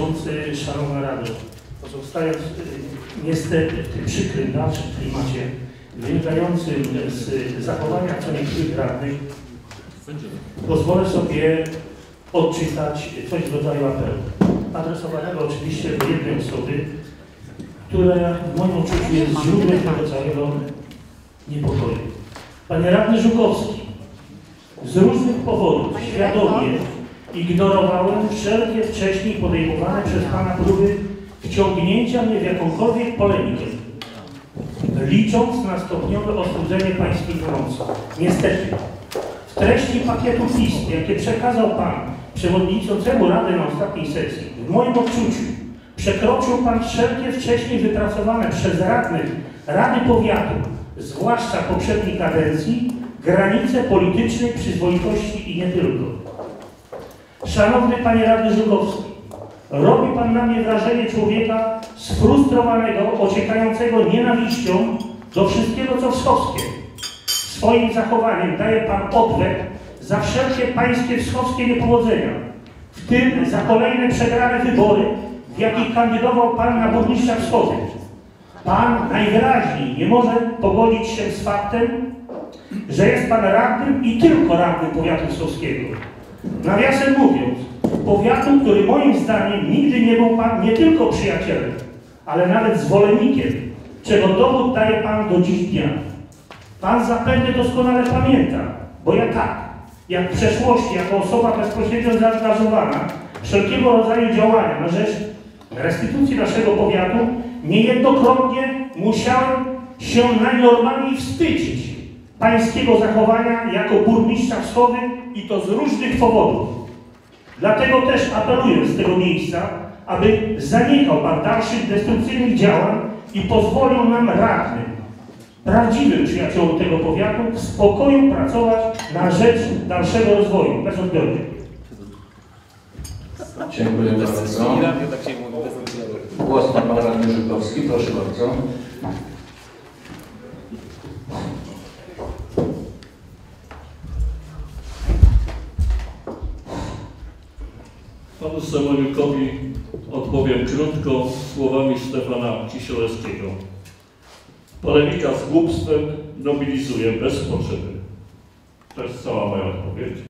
Przewodniczący, Szanowna Rado, pozostając y, niestety w tym przykrym dalszym klimacie wynikającym z zachowania co niektórych radnych, pozwolę sobie odczytać coś w rodzaju apelu. Adresowanego oczywiście do jednej osoby, które w moim odczuciu jest źródłem tego całego niepokoju. Panie radny Żukowski, z różnych powodów świadomie ignorowałem wszelkie wcześniej podejmowane przez Pana próby wciągnięcia mnie w jakąkolwiek polemikę, licząc na stopniowe ostudzenie Pańskiej gorąco. Niestety, w treści pakietu pism, jakie przekazał Pan przewodniczącemu Rady na ostatniej sesji, w moim odczuciu przekroczył Pan wszelkie wcześniej wypracowane przez radnych Rady Powiatu, zwłaszcza poprzedniej kadencji, granice politycznej przyzwoitości i nie tylko. Szanowny Panie Radny Żukowski, robi Pan na mnie wrażenie człowieka sfrustrowanego, ociekającego nienawiścią do wszystkiego, co wschowskie. Swoim zachowaniem daje Pan odwet za wszelkie pańskie wschowskie niepowodzenia, w tym za kolejne przegrane wybory, w jakich kandydował Pan na burmistrza wschody. Pan najwyraźniej nie może pogodzić się z faktem, że jest Pan radnym i tylko radnym powiatu wschowskiego. Nawiasem mówiąc, powiatu, który moim zdaniem nigdy nie był Pan nie tylko przyjacielem, ale nawet zwolennikiem, czego dowód daje Pan do dziś dnia. Pan zapewne doskonale pamięta, bo ja tak, jak w przeszłości, jako osoba bezpośrednio zaangażowana w wszelkiego rodzaju działania na rzecz restytucji naszego powiatu, niejednokrotnie musiałem się najnormalniej wstydzić pańskiego zachowania jako burmistrza wschody i to z różnych powodów. Dlatego też apeluję z tego miejsca, aby zaniechał Pan dalszych destrukcyjnych działań i pozwolił nam radnym, prawdziwym przyjaciołom tego powiatu, w spokoju pracować na rzecz dalszego rozwoju, bezodbiornie. Dziękuję bardzo. Głos ma Pan Radny Żukowski, proszę bardzo. Panu Samoniukowi odpowiem krótko słowami Stefana Kisielewskiego. Polemika z głupstwem nobilizuje bez potrzeby. To jest cała moja odpowiedź.